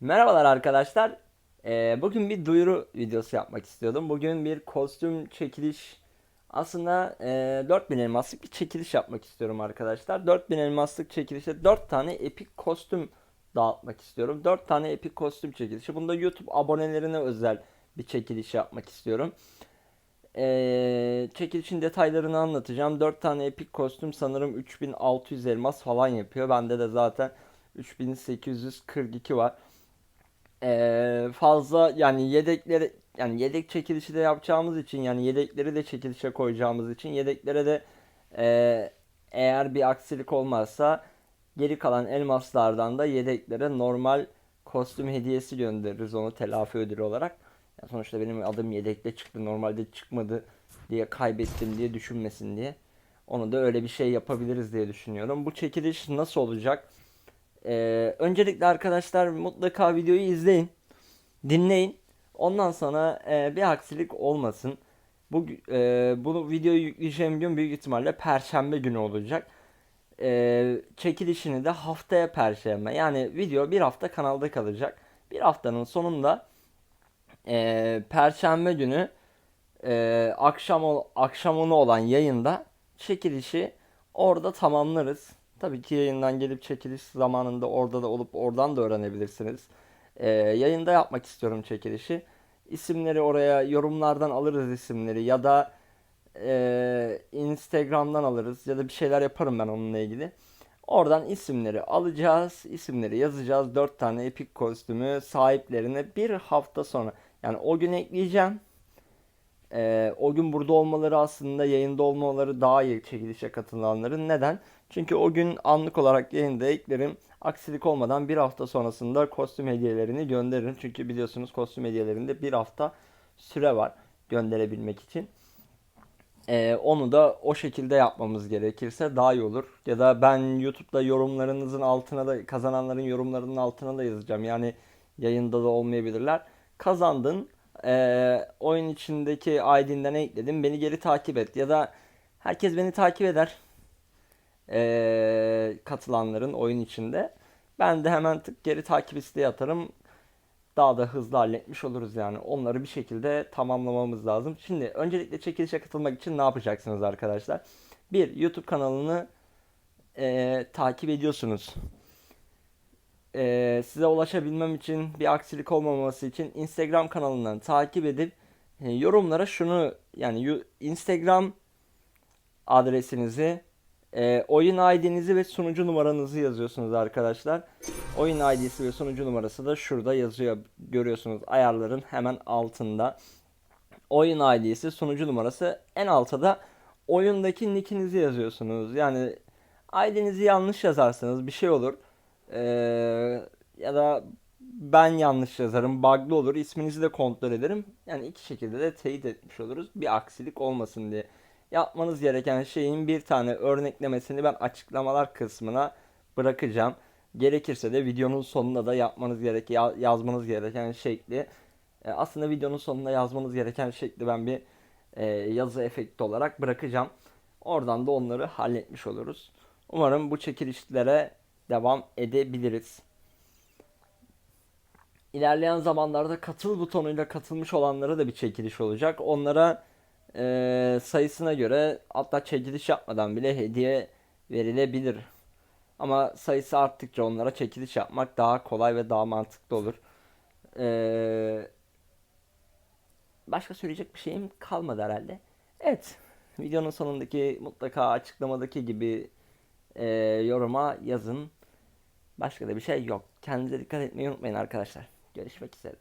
Merhabalar arkadaşlar. Ee, bugün bir duyuru videosu yapmak istiyordum. Bugün bir kostüm çekiliş aslında e, 4000 elmaslık bir çekiliş yapmak istiyorum arkadaşlar. 4000 elmaslık çekilişte 4 tane epik kostüm dağıtmak istiyorum. 4 tane epik kostüm çekilişi. Bunda YouTube abonelerine özel bir çekiliş yapmak istiyorum. Ee, çekilişin detaylarını anlatacağım. 4 tane epik kostüm sanırım 3600 elmas falan yapıyor. Bende de zaten 3842 var. Ee, fazla yani yedekleri yani yedek çekilişi de yapacağımız için yani yedekleri de çekilişe koyacağımız için yedeklere de e, eğer bir aksilik olmazsa geri kalan elmaslardan da yedeklere normal kostüm hediyesi göndeririz onu telafi ödülü olarak. Ya sonuçta benim adım yedekte çıktı normalde çıkmadı diye kaybettim diye düşünmesin diye. Onu da öyle bir şey yapabiliriz diye düşünüyorum. Bu çekiliş nasıl olacak? Ee, öncelikle arkadaşlar mutlaka videoyu izleyin. Dinleyin. Ondan sonra e, bir aksilik olmasın. Bu e, bunu videoyu yükleyeceğim gün büyük ihtimalle Perşembe günü olacak. E, çekilişini de haftaya Perşembe. Yani video bir hafta kanalda kalacak. Bir haftanın sonunda e, Perşembe günü e, akşam ol, akşamını olan yayında çekilişi orada tamamlarız. Tabii ki yayından gelip çekiliş zamanında orada da olup oradan da öğrenebilirsiniz. Ee, yayında yapmak istiyorum çekilişi. İsimleri oraya yorumlardan alırız isimleri ya da e, Instagram'dan alırız ya da bir şeyler yaparım ben onunla ilgili. Oradan isimleri alacağız, isimleri yazacağız. 4 tane epik kostümü sahiplerine bir hafta sonra. Yani o gün ekleyeceğim. Ee, o gün burada olmaları aslında yayında olmaları daha iyi çekilişe katılanların. Neden? Çünkü o gün anlık olarak yayında eklerim. Aksilik olmadan bir hafta sonrasında kostüm hediyelerini gönderirim. Çünkü biliyorsunuz kostüm hediyelerinde bir hafta süre var gönderebilmek için. Ee, onu da o şekilde yapmamız gerekirse daha iyi olur. Ya da ben YouTube'da yorumlarınızın altına da kazananların yorumlarının altına da yazacağım. Yani yayında da olmayabilirler. Kazandın. Ee, oyun içindeki ID'nden ekledim. Beni geri takip et. Ya da herkes beni takip eder e, katılanların oyun içinde. Ben de hemen tık geri takip isteği atarım. Daha da hızlı halletmiş oluruz yani. Onları bir şekilde tamamlamamız lazım. Şimdi öncelikle çekilişe katılmak için ne yapacaksınız arkadaşlar? Bir, YouTube kanalını e, takip ediyorsunuz. E, size ulaşabilmem için bir aksilik olmaması için Instagram kanalından takip edip e, yorumlara şunu yani Instagram adresinizi e, oyun ID'nizi ve sunucu numaranızı yazıyorsunuz arkadaşlar. Oyun ID'si ve sunucu numarası da şurada yazıyor. Görüyorsunuz ayarların hemen altında. Oyun ID'si, sunucu numarası en altta da oyundaki nickinizi yazıyorsunuz. Yani ID'nizi yanlış yazarsanız bir şey olur. Ee, ya da ben yanlış yazarım, bug'lı olur. İsminizi de kontrol ederim. Yani iki şekilde de teyit etmiş oluruz. Bir aksilik olmasın diye yapmanız gereken şeyin bir tane örneklemesini ben açıklamalar kısmına bırakacağım. Gerekirse de videonun sonunda da yapmanız gerek yazmanız gereken şekli e, aslında videonun sonunda yazmanız gereken şekli ben bir e, yazı efekti olarak bırakacağım. Oradan da onları halletmiş oluruz. Umarım bu çekilişlere devam edebiliriz. İlerleyen zamanlarda katıl butonuyla katılmış olanlara da bir çekiliş olacak. Onlara e, sayısına göre hatta çekiliş yapmadan bile hediye verilebilir. Ama sayısı arttıkça onlara çekiliş yapmak daha kolay ve daha mantıklı olur. Ee, başka söyleyecek bir şeyim kalmadı herhalde. Evet, videonun sonundaki mutlaka açıklamadaki gibi e, yoruma yazın. Başka da bir şey yok. Kendinize dikkat etmeyi unutmayın arkadaşlar. Görüşmek üzere.